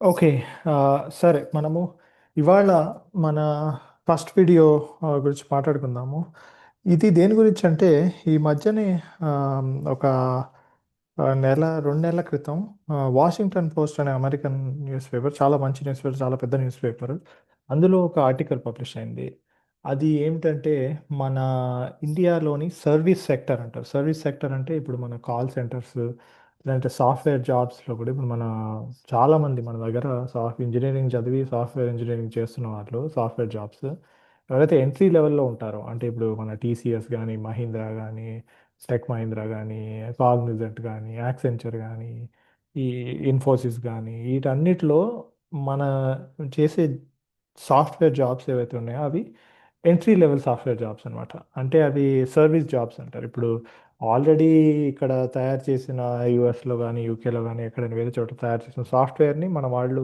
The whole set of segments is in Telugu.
ఓకే. ఆహ్, సరే మనము ఇవాళ మన ఫస్ట్ వీడియో ఆహ్, గురించి మాట్లాడుకుందాము. ఇది దేని గురించంటే ఈ మధ్యనే ఆహ్, ఒక ఆహ్, నెల 2 నెలల క్రితం ఆహ్, 'వాషింగ్టన్ పోస్ట్' అనే అమెరికన్ న్యూస్ పేపర్ చాలా మంచి న్యూస్ పేపర్, చాలా పెద్ద న్యూస్ పేపర్. అందులో ఒక ఆర్టికల్ పబ్లిష్ అయింది. అది ఏమిటంటే మన ఇండియాలోని సర్వీస్ సెక్టర్ అంటారు. సర్వీస్ సెక్టర్ అంటే ఇప్పుడు మన కాల్ సెంటర్స్ లేదంటే సాఫ్ట్‌వేర్ జాబ్స్‌లో కూడా ఇప్పుడు మన చాలామంది మన దగ్గర సాఫ్ట్ ఇంజనీరింగ్ చదివి సాఫ్ట్‌వేర్ ఇంజనీరింగ్ చేస్తున్న వాళ్ళు సాఫ్ట్‌వేర్ జాబ్స్ ఎవరైతే ఎంట్రీ లెవెల్‌లో ఉంటారో అంటే ఇప్పుడు మన టీసీఎస్ కానీ మహీంద్రా కానీ టెక్ మహీంద్రా కానీ కాగ్నిజెంట్ కానీ యాక్సెంచర్ కానీ ఈ ఇన్ఫోసిస్ కానీ వీటన్నిటిలో మన చేసే సాఫ్ట్‌వేర్ జాబ్స్ ఏవైతే ఉన్నాయో అవి ఎంట్రీ లెవెల్ సాఫ్ట్‌వేర్ జాబ్స్ అనమాట. అంటే అవి సర్వీస్ జాబ్స్ అంటారు. ఇప్పుడు ఆల్రెడీ ఇక్కడ తయారు చేసిన యూఎస్‌లో కానీ యూకేలో కానీ ఎక్కడైనా వేరే చోట తయారు చేసిన సాఫ్ట్‌వేర్‌ని మన వాళ్ళు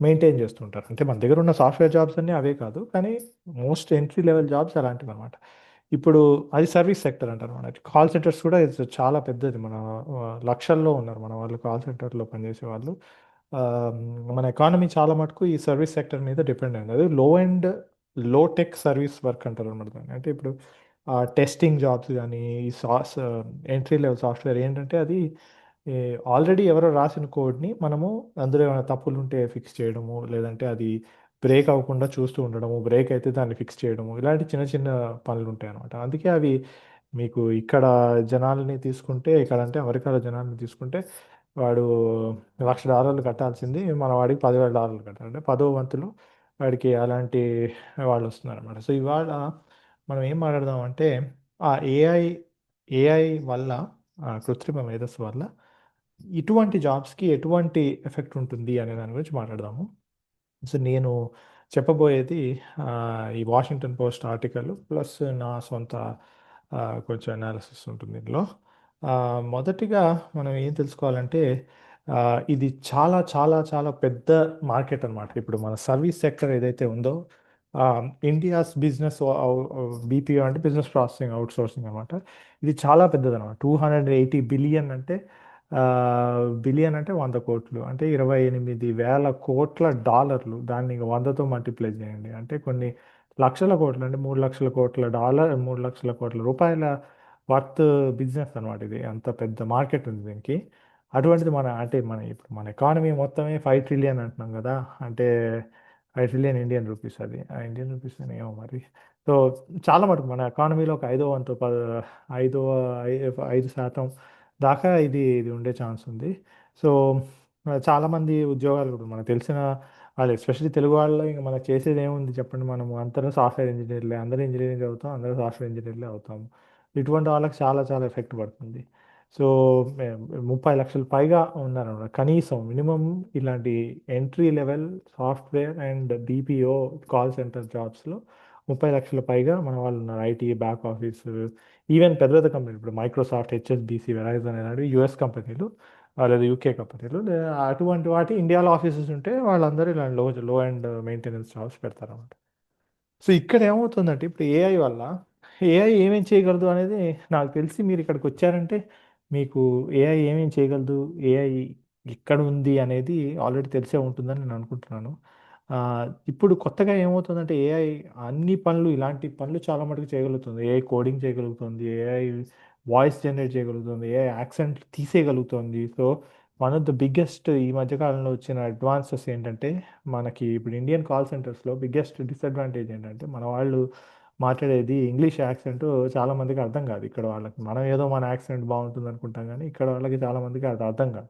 మెయింటైన్ చేస్తుంటారు. అంటే మన దగ్గర ఉన్న సాఫ్ట్‌వేర్ జాబ్స్ అన్నీ అవే కాదు. కానీ మోస్ట్ ఎంట్రీ లెవెల్ జాబ్స్ అలాంటివి అనమాట ఇప్పుడు అది సర్వీస్ సెక్టర్ అంటారు మనకి. కాల్ సెంటర్స్ కూడా ఇట్స్ చాలా పెద్దది. మన లక్షల్లో ఉన్నారు మన వాళ్ళు కాల్ సెంటర్‌లో పనిచేసే వాళ్ళు. మన ఎకానమీ చాలా మటుకు ఈ సర్వీస్ సెక్టర్ మీద డిపెండ్ అయింది. అది లో అండ్లో టెక్ సర్వీస్ వర్క్ అంటారు అనమాట అంటే ఇప్పుడు టెస్టింగ్ జాబ్స్ కానీ ఈ సాస్ ఎంట్రీ లెవెల్ సాఫ్ట్‌వేర్ ఏంటంటే అది ఆల్రెడీ ఎవరో రాసిన కోడ్‌ని మనము అందులో ఏమైనా తప్పులుంటే ఫిక్స్ చేయడము, లేదంటే అది బ్రేక్ అవ్వకుండా చూస్తూ ఉండడము, బ్రేక్ అయితే దాన్ని ఫిక్స్ చేయడము, ఇలాంటి చిన్న చిన్న పనులు ఉంటాయి అనమాట అందుకే అవి మీకు ఇక్కడ జనాల్ని తీసుకుంటే ఇక్కడ అంటే అమెరికాలో జనాల్ని తీసుకుంటే వాడు లక్ష డాలర్లు కట్టాల్సింది మన వాడికి $10,000 కట్టాలి. అంటే పదో వంతులు వాడికి అలాంటి వాళ్ళు వస్తున్నారు అనమాట సో, ఇవాళ మనం ఏం మాట్లాడదామంటే ఆ ఏఐ, ఏఐ వల్ల కృత్రిమ మేధస్సు వల్ల ఇటువంటి జాబ్స్‌కి ఎటువంటి ఎఫెక్ట్ ఉంటుంది అనే దాని గురించి మాట్లాడదాము. సో, నేను చెప్పబోయేది ఈ 'వాషింగ్టన్ పోస్ట్' ఆర్టికల్ ప్లస్ నా సొంత కొంచెం అనాలిసిస్ ఉంటుంది ఇందులో. మొదటిగా మనం ఏం తెలుసుకోవాలంటే ఇది చాలా చాలా చాలా పెద్ద మార్కెట్ అనమాట. ఇప్పుడు మన సర్వీస్ సెక్టర్ ఏదైతే ఉందో ఇండియాస్ బిజినెస్ బీపీఓ అంటే బిజినెస్ ప్రాసెసింగ్ ఔట్‌సోర్సింగ్ అనమాట. ఇది చాలా పెద్దదనమాట. 280 బిలియన్ అంటే బిలియన్ అంటే వంద కోట్లు అంటే ఇరవై ఎనిమిది వేల కోట్ల డాలర్లు. దాన్ని వందతో మల్టిప్లై చేయండి. అంటే కొన్ని లక్షల కోట్లు అంటే 3,00,000,00,000 డాలర్ మూడు లక్షల కోట్ల రూపాయల వర్త్ బిజినెస్ అనమాట ఇది. అంత పెద్ద మార్కెట్ ఉంది దీనికి. అటువంటిది మన అంటే మన ఇప్పుడు మన ఎకానమీ మొత్తమే ఫైవ్ ట్రిలియన్ అంటున్నాం కదా అంటే 5 ట్రిలియన్ ఇండియన్ రూపీస్ అది. ఆ ఇండియన్ రూపీస్ ఏమో మరి. సో, చాలా మటుకు మన ఎకానమీలో ఒక ఐదో వంతు ప ఐదో ఐదు శాతం దాకా ఇది ఇది ఉండే ఛాన్స్ ఉంది. సో, చాలామంది ఉద్యోగాలు ఇప్పుడు మనకు తెలిసిన వాళ్ళు ఎస్పెషల్లీ తెలుగు వాళ్ళలో ఇంకా మనకు చేసేదేముంది చెప్పండి మనం అందరం సాఫ్ట్‌వేర్ ఇంజనీర్లే అందరూ ఇంజనీరింగ్ అవుతాం అందరూ సాఫ్ట్‌వేర్ ఇంజనీర్లే అవుతాము. ఇటువంటి వాళ్ళకి చాలా చాలా ఎఫెక్ట్ పడుతుంది. సో, ముప్పై లక్షలు పైగా ఉన్నారనమాట. కనీసం మినిమమ్ ఇలాంటి entry level software and BPO call centre జాబ్స్‌లో ముప్పై లక్షల పైగా మన వాళ్ళున్నారు. ఐటీ, బ్యాక్ ఆఫీస్ ఈవెన్ పెద్ద పెద్ద కంపెనీలు ఇప్పుడు మైక్రోసాఫ్ట్, హెచ్ఎస్‌బీసీ, వెరైజన్ ఇలాంటివి యూఎస్ కంపెనీలు లేదా యూకే కంపెనీలు అటువంటి వాటి ఇండియాలో ఆఫీసెస్ ఉంటే వాళ్ళందరూ ఇలాంటి low low and maintenance jobs పెడతారనమాట. సో, ఇక్కడ ఏమవుతుందంటే ఇప్పుడు ఏఐ వల్ల ఏఐ ఏమేం చేయగలదు అనేది నాకు తెలిసి మీరు ఇక్కడికి వచ్చారంటే మీకు ఏఐ ఏమేం చేయగలదు? ఏఐ ఎక్కడ ఉంది అనేది ఆల్రెడీ తెలిసే ఉంటుందని నేను అనుకుంటున్నాను. ఇప్పుడు కొత్తగా ఏమవుతుందంటే ఏఐ అన్ని పనులు ఇలాంటి పనులు చాలా మటుకు చేయగలుగుతుంది. ఏఐ కోడింగ్ చేయగలుగుతుంది. ఏఐ వాయిస్ జనరేట్ చేయగలుగుతుంది. AI accent తీసేయగలుగుతుంది. So, one of the biggest ఈ మధ్యకాలంలో వచ్చిన అడ్వాన్సెస్ ఏంటంటే మనకి ఇప్పుడు ఇండియన్ కాల్ సెంటర్స్‌లో బిగ్గెస్ట్ డిసడ్వాంటేజ్ ఏంటంటే మన వాళ్ళు మాట్లాడేది ఇంగ్లీష్ యాక్సెంట్ చాలామందికి అర్థం కాదు. ఇక్కడ వాళ్ళకి మనం ఏదో మన యాక్సెంట్ బాగుంటుంది అనుకుంటాం కానీ ఇక్కడ వాళ్ళకి చాలామందికి అది అర్థం కాదు.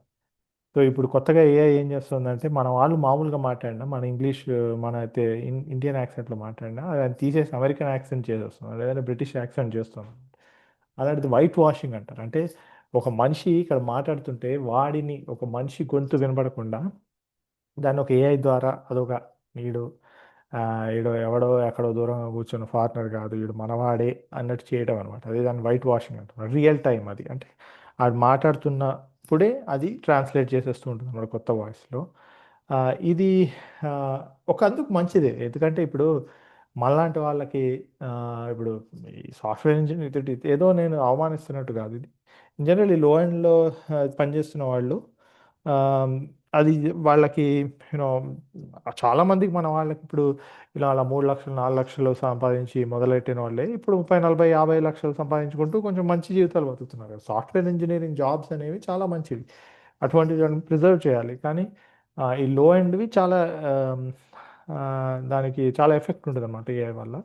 సో, ఇప్పుడు కొత్తగా ఏఐ ఏం చేస్తుందంటే మన వాళ్ళు మామూలుగా మాట్లాడినా మన ఇంగ్లీష్ మన అయితే ఇన్ ఇండియన్ యాక్సెంట్‌లో మాట్లాడినా అది తీసేసి అమెరికన్ యాక్సెంట్ చేసేస్తుంది. లేదంటే బ్రిటిష్ యాక్సెంట్ చేస్తుంది. అలాంటిది వైట్ వాషింగ్ అంటారు. అంటే ఒక మనిషి ఇక్కడ మాట్లాడుతుంటే వాడిని ఒక మనిషి గొంతు వినపడకుండా దాన్ని ఒక ఏఐ ద్వారా అదొక నీడు ఆహ్, ఈడు ఎవడో ఎక్కడో దూరంగా కూర్చున్న ఫారినర్ కాదు. ఈడు మనవాడే అన్నట్టు చేయడం అనమాట. అదే దాన్ని వైట్ వాషింగ్ అంటారు. రియల్ టైమ్ అది. అంటే ఆడు మాట్లాడుతున్నప్పుడే అది ట్రాన్స్‌లేట్ చేసేస్తూ ఉంటుందన్నమాట కొత్త వాయిస్‌లో. ఆహ్, ఇది ఆహ్, ఒక అందుకు మంచిదే. ఎందుకంటే ఇప్పుడు మనలాంటి వాళ్ళకి ఆహ్, ఇప్పుడు ఈ సాఫ్ట్‌వేర్ ఇంజినీర్ తోటి ఏదో నేను అవమానిస్తున్నట్టు కాదు ఇది. జనరల్లీ లో ఎండ్‌లో ఆహ్, పనిచేస్తున్న వాళ్ళు ఆహ్, అది వాళ్ళకి యూనో చాలా మందికి మన వాళ్ళకి ఇప్పుడు ఇలా అలా మూడు లక్షలు నాలుగు లక్షలు సంపాదించి మొదలెట్టిన వాళ్ళే ఇప్పుడు ముప్పై నలభై యాభై లక్షలు సంపాదించుకుంటూ కొంచెం మంచి జీవితాలు బతుకుతున్నారు సాఫ్ట్వేర్ ఇంజనీరింగ్ జాబ్స్ అనేవి చాలా మంచివి. అటువంటి ప్రిజర్వ్ చేయాలి. కానీ ఈ లో ఎండ్వి చాలా దానికి చాలా ఎఫెక్ట్ ఉంటుంది అనమాట ఏఐ వల్ల.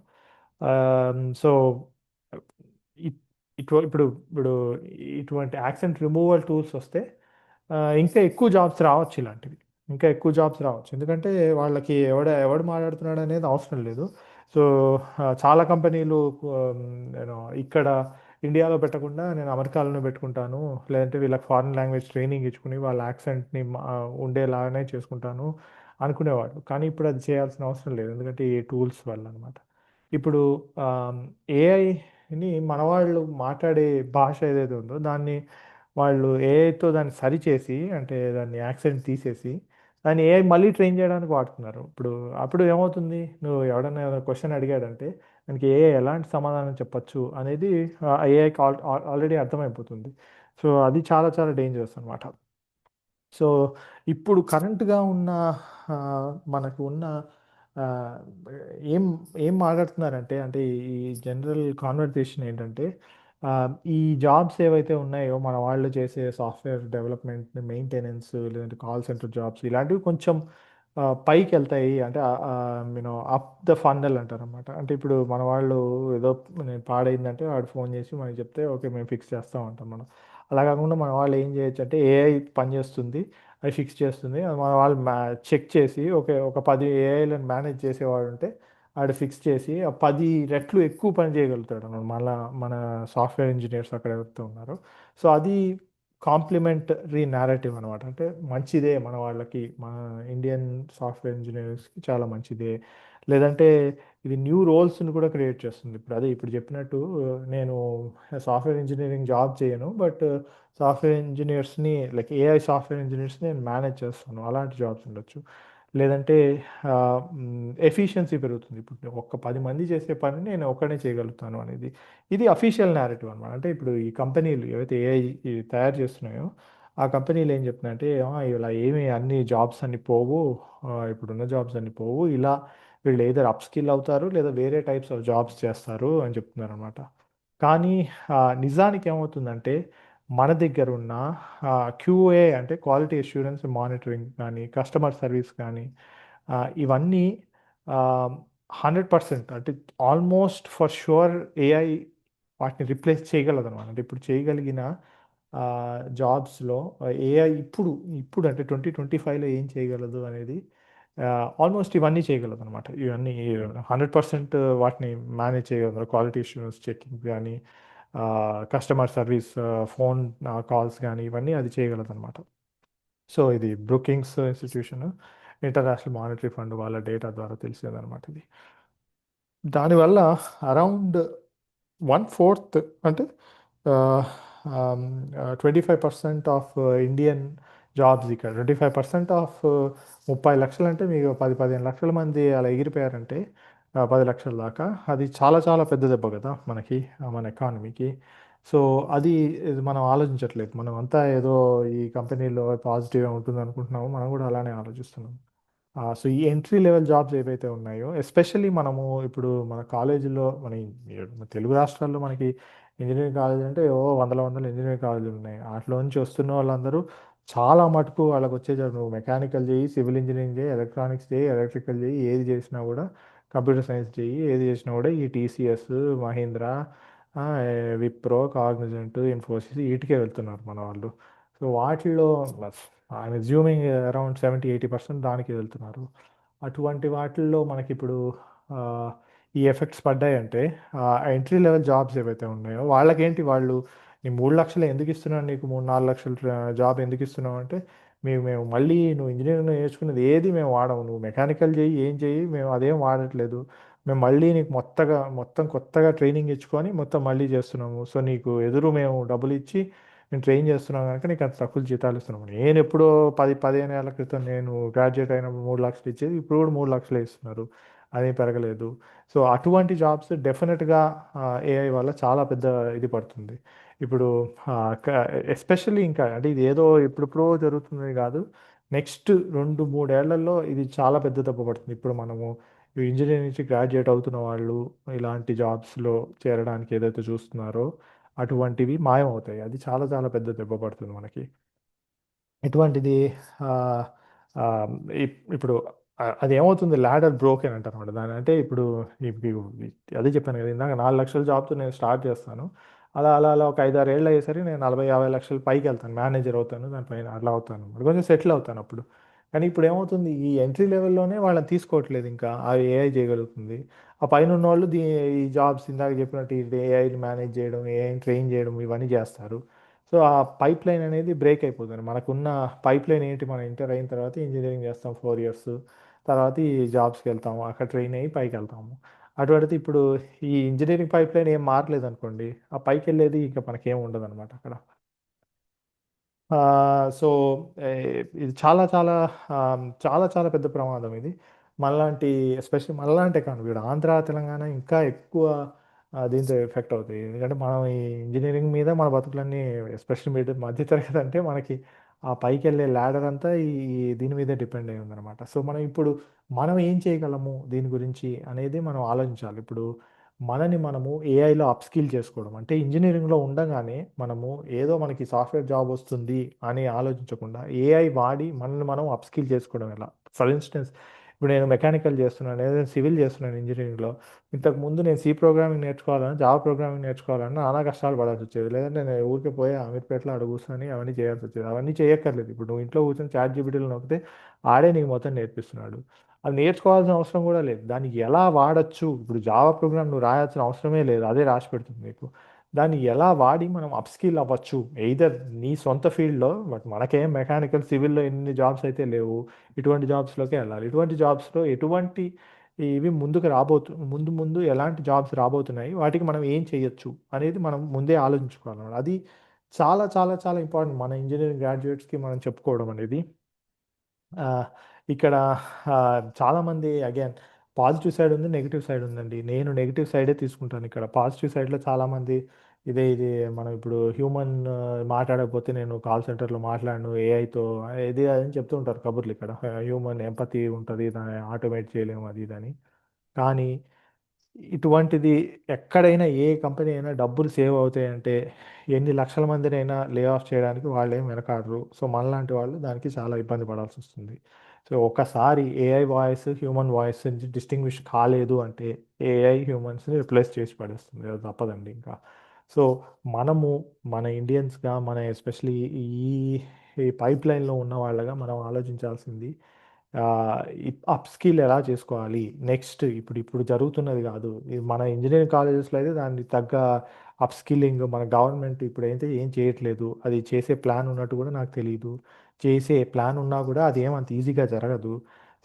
సో ఇటు ఇప్పుడు ఇప్పుడు ఇటువంటి యాక్సెంట్ రిమూవల్ టూల్స్ వస్తే ఇంకా ఎక్కువ జాబ్స్ రావచ్చు ఇలాంటివి. ఇంకా ఎక్కువ జాబ్స్ రావచ్చు. ఎందుకంటే వాళ్ళకి ఎవడ ఎవడు మాట్లాడుతున్నాడు అనేది అవసరం లేదు. సో చాలా కంపెనీలు నేను ఇక్కడ ఇండియాలో పెట్టకుండా నేను అమెరికాలోనే పెట్టుకుంటాను. లేదంటే వీళ్ళకి ఫారిన్ లాంగ్వేజ్ ట్రైనింగ్ ఇచ్చుకుని వాళ్ళ యాక్సెంట్ని ఉండేలాగానే చేసుకుంటాను అనుకునేవాళ్ళు కానీ ఇప్పుడు అది చేయాల్సిన అవసరం లేదు. ఎందుకంటే ఈ టూల్స్ వల్ల అనమాట ఇప్పుడు ఏఐని మన వాళ్ళు మాట్లాడే భాష ఏదైతే ఉందో దాన్ని వాళ్ళు ఏఐతో దాన్ని సరిచేసి అంటే దాన్ని యాక్సిడెంట్ తీసేసి దాన్ని ఏఐ మళ్ళీ ట్రైన్ చేయడానికి వాడుతున్నారు. ఇప్పుడు అప్పుడు ఏమవుతుంది? నువ్వు ఎవడన్నా ఏదైనా క్వశ్చన్ అడిగాడంటే దానికి ఏఐ ఎలాంటి సమాధానం చెప్పచ్చు? అనేది ఏఐకి ఆల్ ఆల్రెడీ అర్థమైపోతుంది. సో అది చాలా చాలా డేంజరస్ అనమాట సో ఇప్పుడు కరెంట్గా ఉన్న మనకు ఉన్న ఏం ఏం మాట్లాడుతున్నారంటే అంటే ఈ జనరల్ కాన్వర్సేషన్ ఏంటంటే ఈ జాబ్స్ ఏవైతే ఉన్నాయో మన వాళ్ళు చేసే సాఫ్ట్వేర్ డెవలప్మెంట్ మెయింటెనెన్స్ లేదంటే కాల్ సెంటర్ జాబ్స్ ఇలాంటివి కొంచెం పైకి వెళ్తాయి అంటే యూనో అప్ ద ఫండల్ అంటారు అనమాట అంటే ఇప్పుడు మన వాళ్ళు ఏదో నేను పాడైందంటే వాడు ఫోన్ చేసి మనకి చెప్తే ఓకే మేము ఫిక్స్ చేస్తాం అంటాం మనం. అలా కాకుండా మన వాళ్ళు ఏం చేయొచ్చు అంటే ఏఐ పనిచేస్తుంది అది ఫిక్స్ చేస్తుంది. మన వాళ్ళు మ్యా చెక్ చేసి ఓకే ఒక పది ఏఐలను మేనేజ్ చేసేవాడు ఉంటే ఆడు ఫిక్స్ చేసి ఆ పది రెట్లు ఎక్కువ పని చేయగలుగుతాడు అనమాట. మళ్ళా మన సాఫ్ట్వేర్ ఇంజనీర్స్ అక్కడ ఎవరితో ఉన్నారు. సో అది కాంప్లిమెంటరీ నేరేటివ్ అనమాట. అంటే మంచిదే మన వాళ్ళకి మన ఇండియన్ సాఫ్ట్వేర్ ఇంజనీర్స్కి చాలా మంచిదే. లేదంటే ఇది న్యూ రోల్స్ని కూడా క్రియేట్ చేస్తుంది. ఇప్పుడు అదే ఇప్పుడు చెప్పినట్టు నేను సాఫ్ట్వేర్ ఇంజనీరింగ్ జాబ్ చేయను బట్ సాఫ్ట్వేర్ ఇంజనీర్స్ని లైక్ ఏఐ సాఫ్ట్వేర్ ఇంజనీర్స్ని నేను మేనేజ్ చేస్తాను. అలాంటి జాబ్స్ ఉండొచ్చు. లేదంటే ఎఫిషియన్సీ పెరుగుతుంది. ఇప్పుడు ఒక్క పది మంది చేసే పని నేను ఒక్కనే చేయగలుగుతాను అనేది. ఇది అఫీషియల్ నేరేటివ్ అనమాట అంటే ఇప్పుడు ఈ కంపెనీలు ఏవైతే ఏఐ తయారు చేస్తున్నాయో ఆ కంపెనీలు ఏం చెప్తున్నాయంటే ఇలా ఏమి అన్ని జాబ్స్ అన్ని పోవు. ఇప్పుడున్న జాబ్స్ అన్ని పోవు. ఇలా వీళ్ళు ఏదో అప్స్కిల్ అవుతారు లేదా వేరే టైప్స్ ఆఫ్ జాబ్స్ చేస్తారు అని చెప్తున్నారు అనమాట కానీ నిజానికి ఏమవుతుందంటే మన దగ్గర ఉన్న క్యూఏ అంటే క్వాలిటీ అష్యూరెన్స్ మానిటరింగ్ కానీ కస్టమర్ సర్వీస్ కానీ ఇవన్నీ హండ్రెడ్ పర్సెంట్ అంటే ఆల్మోస్ట్ ఫర్ షూర్ ఏఐ వాటిని రిప్లేస్ చేయగలదు అనమాట ఇప్పుడు చేయగలిగిన జాబ్స్లో ఏఐ ఇప్పుడు ఇప్పుడు అంటే ట్వంటీ ట్వంటీ ఫైవ్లో ఏం చేయగలదు అనేది ఆల్మోస్ట్ ఇవన్నీ చేయగలదు అనమాట ఇవన్నీ హండ్రెడ్ పర్సెంట్ వాటిని మేనేజ్ చేయగలరు క్వాలిటీ ఇష్యూస్ చెకింగ్ కానీ కస్టమర్ సర్వీస్ ఫోన్ కాల్స్ కానీ ఇవన్నీ అది చేయగలదు అనమాట సో ఇది Brookings institution international monetary fund వాళ్ళ డేటా ద్వారా తెలిసేదనమాట ఇది. దానివల్ల అరౌండ్ వన్ ఫోర్త్ అంటే twenty five percent of Indian jobs ఇక్కడ. ట్వంటీ ఫైవ్ పర్సెంట్ ఆఫ్ ముప్పై లక్షలు అంటే మీకు పది పదిహేను లక్షల మంది అలా ఎగిరిపోయారంటే పది లక్షల దాకా. అది చాలా చాలా పెద్ద దెబ్బ కదా మనకి ఆ, మన ఎకానమీకి. సో అది ఇది మనం ఆలోచించట్లేదు. మనం అంతా ఏదో ఈ కంపెనీలో పాజిటివ్ ఉంటుంది అనుకుంటున్నాము మనం కూడా అలానే ఆలోచిస్తున్నాం. సో ఈ ఎంట్రీ లెవెల్ జాబ్స్ ఏవైతే ఉన్నాయో ఎస్పెషల్లీ మనము ఇప్పుడు మన కాలేజీలో మన మన తెలుగు రాష్ట్రాల్లో మనకి ఇంజనీరింగ్ కాలేజ్ అంటే ఓ వందల వందల ఇంజనీరింగ్ కాలేజీలు ఉన్నాయి. వాటిలో నుంచి వస్తున్న వాళ్ళందరూ చాలా మటుకు వాళ్ళకి వచ్చే నువ్వు మెకానికల్ చేయి సివిల్ ఇంజనీరింగ్ చేయి ఎలక్ట్రానిక్స్ చేయి ఎలక్ట్రికల్ చేయి ఏది చేసినా కూడా కంప్యూటర్ సైన్స్ చేయి ఏది చేసినా కూడా ఈ టీసీఎస్ మహీంద్రా విప్రో కాగ్నిజెంట్ ఇన్ఫోసిస్ వీటికే వెళ్తున్నారు మన వాళ్ళు. సో వాటిల్లో I'm assuming around seventy eighty percent దానికి వెళ్తున్నారు. అటువంటి వాటిల్లో మనకి ఇప్పుడు ఈ ఎఫెక్ట్స్ పడ్డాయంటే ఎంట్రీ లెవెల్ జాబ్స్ ఏవైతే ఉన్నాయో వాళ్ళకేంటి వాళ్ళు నీ మూడు లక్షలు ఎందుకు ఇస్తున్నాను నీకు? మూడు నాలుగు లక్షలు జాబ్ ఎందుకు ఇస్తున్నావు? అంటే మేము మేము మళ్ళీ నువ్వు ఇంజనీరింగ్ నేర్చుకున్నది ఏది మేము వాడము. నువ్వు మెకానికల్ చేయి ఏం చేయి మేము అదేం వాడట్లేదు. మేము మళ్ళీ నీకు మొత్తగా మొత్తం కొత్తగా ట్రైనింగ్ ఇచ్చుకొని మొత్తం మళ్ళీ చేస్తున్నాము. సో నీకు ఎదురు మేము డబ్బులు ఇచ్చి నేను ట్రైన్ చేస్తున్నాం కనుక నీకు అంత తక్కువ జీతాలు ఇస్తున్నాము. నేను ఎప్పుడో పది పదిహేను ఏళ్ళ క్రితం నేను గ్రాడ్యుయేట్ అయినప్పుడు మూడు లక్షలు ఇచ్చేది ఇప్పుడు కూడా మూడు లక్షలే ఇస్తున్నారు. అది పెరగలేదు. సో అటువంటి జాబ్స్ డెఫినెట్గా ఏఐ వల్ల చాలా పెద్ద ఇది పడుతుంది. ఇప్పుడు ఎస్పెషల్లీ ఇంకా అంటే ఇది ఏదో ఇప్పుడిప్పుడో జరుగుతుంది కాదు. నెక్స్ట్ రెండు మూడేళ్ళలో ఇది చాలా పెద్ద దెబ్బ పడుతుంది. ఇప్పుడు మనము ఇంజనీరింగ్ నుంచి గ్రాడ్యుయేట్ అవుతున్న వాళ్ళు ఇలాంటి జాబ్స్లో చేరడానికి ఏదైతే చూస్తున్నారో అటువంటివి మాయమవుతాయి. అది చాలా చాలా పెద్ద దెబ్బ పడుతుంది మనకి. ఇటువంటిది ఇప్- ఇప్పుడు అది ఏమవుతుంది ల్యాడర్ బ్రోకెన్ అంటారు అనమాట దాని అంటే ఇప్పుడు అదే చెప్పాను కదా ఇందాక నాలుగు లక్షల జాబ్తో నేను స్టార్ట్ చేస్తాను. అలా అలా అలా ఒక ఐదారు ఏళ్ళు అయ్యేసరికి నేను నలభై యాభై లక్షలు పైకి వెళ్తాను. మేనేజర్ అవుతాను దానిపైన అలా అవుతాను. అనమాట కొంచెం సెటిల్ అవుతాను అప్పుడు. కానీ ఇప్పుడు ఏమవుతుంది? ఈ ఎంట్రీ లెవెల్లోనే వాళ్ళని తీసుకోవట్లేదు ఇంకా. ఆ ఏఐ చేయగలుగుతుంది. ఆ పైన ఉన్న వాళ్ళు దీ ఈ జాబ్స్ ఇందాక చెప్పినట్టు ఏఐని మేనేజ్ చేయడం ఏఐని ట్రైన్ చేయడం ఇవన్నీ చేస్తారు. సో ఆ పైప్ లైన్ అనేది బ్రేక్ అయిపోతుంది. మనకున్న పైప్ లైన్ ఏంటి? మనం ఇంటర్ అయిన తర్వాత ఇంజనీరింగ్ చేస్తాం ఫోర్ ఇయర్స్. తర్వాత ఈ జాబ్స్కి వెళ్తాము. అక్కడ ట్రైన్ అయ్యి పైకి వెళ్తాము. అటువంటిది ఇప్పుడు ఈ ఇంజనీరింగ్ పైప్ లైన్ ఏం మారలేదు అనుకోండి ఆ పైకి వెళ్ళేది ఇంకా మనకేం ఉండదు అనమాట అక్కడ సో ఇది చాలా చాలా చాలా చాలా పెద్ద ప్రమాదం ఇది. మనలాంటి ఎస్పెషల్లీ మనలాంటి కాను ఇక్కడ ఆంధ్ర తెలంగాణ ఇంకా ఎక్కువ దీంతో ఎఫెక్ట్ అవుతాయి. ఎందుకంటే మనం ఈ ఇంజనీరింగ్ మీద మన బతుకులన్నీ ఎస్పెషల్లీ మిడ్ మధ్యతరగతి అంటే మనకి ఆ పైకి వెళ్ళే ల్యాడర్ అంతా ఈ దీని మీదే డిపెండ్ అయి ఉందన్నమాట. సో మనం ఇప్పుడు మనం ఏం చేయగలము దీని గురించి అనేది మనం ఆలోచించాలి. ఇప్పుడు మనని మనము ఏఐలో అప్స్కిల్ చేసుకోవడం అంటే ఇంజనీరింగ్లో ఉండగానే మనము ఏదో మనకి సాఫ్ట్వేర్ జాబ్ వస్తుంది అని ఆలోచించకుండా ఏఐ వాడి మనల్ని మనం అప్స్కిల్ చేసుకోవడం ఎలా? ఫర్ ఇన్స్టెన్స్ ఇప్పుడు నేను మెకానికల్ చేస్తున్నాను లేదా సివిల్ చేస్తున్నాను ఇంజనీరింగ్లో. ఇంతకు ముందు నేను సి ప్రోగ్రామింగ్ నేర్చుకోవాలని జావా ప్రోగ్రామింగ్ నేర్చుకోవాలని నానా కష్టాలు పడాల్సి వచ్చేది. లేదంటే నేను ఊరికే పోయి అమీర్పేటలో అడుగు కూర్చొని అవన్నీ చేయాల్సి వచ్చేది. అవన్నీ చేయక్కర్లేదు. ఇప్పుడు నువ్వు ఇంట్లో కూర్చొని చాట్ జీబీటీలో నొక్కితే ఆడే నీకు మొత్తం నేర్పిస్తున్నాడు. అది నేర్చుకోవాల్సిన అవసరం కూడా లేదు. దాన్ని ఎలా వాడచ్చు? ఇప్పుడు జావా ప్రోగ్రామ్ నువ్వు రాయాల్సిన అవసరమే లేదు. అదే రాసి పెడుతుంది నీకు. దాన్ని ఎలా వాడి మనం అప్స్కిల్ అవ్వచ్చు? ఎయిదర్ నీ సొంత ఫీల్డ్లో బట్ మనకేం మెకానికల్ సివిల్లో ఎన్ని జాబ్స్ అయితే లేవు ఇటువంటి జాబ్స్లోకి వెళ్ళాలి. ఇటువంటి జాబ్స్లో ఎటువంటి ఇవి ముందుకు రాబోతు ముందు ముందు ఎలాంటి జాబ్స్ రాబోతున్నాయి? వాటికి మనం ఏం చేయొచ్చు? అనేది మనం ముందే ఆలోచించుకోవాలన్నమాట. అది చాలా చాలా చాలా ఇంపార్టెంట్ మన ఇంజనీరింగ్ గ్రాడ్యుయేట్స్కి మనం చెప్పుకోవడం అనేది. ఇక్కడ చాలామంది అగైన్ పాజిటివ్ సైడ్ ఉంది నెగిటివ్ సైడ్ ఉందండి. నేను నెగిటివ్ సైడే తీసుకుంటాను ఇక్కడ. పాజిటివ్ సైడ్లో చాలామంది ఇదే ఇది మనం ఇప్పుడు హ్యూమన్ మాట్లాడకపోతే నేను కాల్ సెంటర్లో మాట్లాడను ఏఐతో ఇది అని చెప్తూ ఉంటారు కబుర్లు ఇక్కడ. హ్యూమన్ ఎంపతి ఉంటుంది దాన్ని ఆటోమేట్ చేయలేము అది ఇది అని. కానీ ఇటువంటిది ఎక్కడైనా ఏ కంపెనీ అయినా డబ్బులు సేవ్ అవుతాయంటే ఎన్ని లక్షల మందినైనా లే ఆఫ్ చేయడానికి వాళ్ళు ఏం వెనకాడరు. సో మనలాంటి వాళ్ళు దానికి చాలా ఇబ్బంది పడాల్సి వస్తుంది. సో ఒకసారి ఏఐ వాయిస్ హ్యూమన్ వాయిస్ నుంచి డిస్టింగ్విష్ కాలేదు అంటే ఏఐ హ్యూమన్స్ని రిప్లేస్ చేసి పడేస్తుంది. అది తప్పదండి ఇంకా. సో మనము మన ఇండియన్స్గా మన ఎస్పెషలీ ఈ ఈ పైప్ లైన్లో ఉన్న వాళ్ళగా మనం ఆలోచించాల్సింది అప్ స్కిల్ ఎలా చేసుకోవాలి? నెక్స్ట్ ఇప్పుడు ఇప్పుడు జరుగుతున్నది కాదు. ఇది మన ఇంజనీరింగ్ కాలేజెస్లో అయితే దానికి తగ్గ అప్ స్కిల్లింగ్ మన గవర్నమెంట్ ఇప్పుడైతే ఏం చేయట్లేదు. అది చేసే ప్లాన్ ఉన్నట్టు కూడా నాకు తెలియదు చేసే ప్లాన్ ఉన్నా కూడా అది ఏమంత ఈజీగా జరగదు.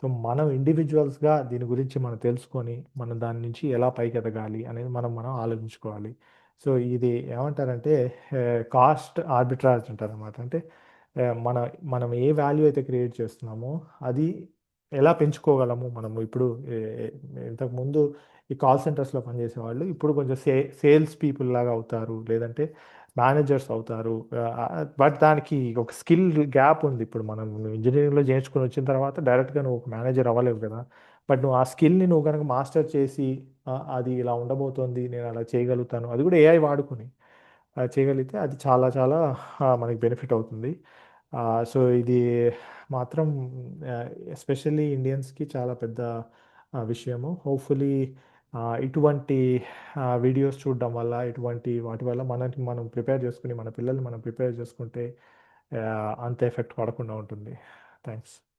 సో మనం ఇండివిజువల్స్గా దీని గురించి మనం తెలుసుకొని మనం దాని నుంచి ఎలా పైకి ఎదగాలి అనేది మనం మనం ఆలోచించుకోవాలి. సో ఇది ఏమంటారంటే కాస్ట్ ఆర్బిట్రాజ్ అంటారు అనమాట అంటే మన మనం ఏ వాల్యూ అయితే క్రియేట్ చేస్తున్నామో అది ఎలా పెంచుకోగలము మనము? ఇప్పుడు ఇంతకుముందు ఈ కాల్ సెంటర్స్లో పనిచేసే వాళ్ళు ఇప్పుడు కొంచెం సే సేల్స్ పీపుల్ లాగా అవుతారు. లేదంటే మేనేజర్స్ అవుతారు. బట్ దానికి ఒక స్కిల్ గ్యాప్ ఉంది. ఇప్పుడు మనం ఇంజనీరింగ్లో చేయించుకుని వచ్చిన తర్వాత డైరెక్ట్గా నువ్వు ఒక మేనేజర్ అవ్వలేవు కదా. బట్ నువ్వు ఆ స్కిల్ని నువ్వు కనుక మాస్టర్ చేసి అది ఇలా ఉండబోతోంది నేను అలా చేయగలుగుతాను అది కూడా ఏఐ వాడుకుని చేయగలిగితే అది చాలా చాలా మనకి బెనిఫిట్ అవుతుంది. సో ఇది మాత్రం ఎస్పెషల్లీ ఇండియన్స్కి చాలా పెద్ద విషయము. హోప్ఫుల్లీ ఇటువంటి వీడియోస్ చూడడం వల్ల ఇటువంటి వాటి వల్ల మనకి మనం ప్రిపేర్ చేసుకుని మన పిల్లల్ని మనం ప్రిపేర్ చేసుకుంటే అంత ఎఫెక్ట్ పడకుండా ఉంటుంది. థ్యాంక్స్.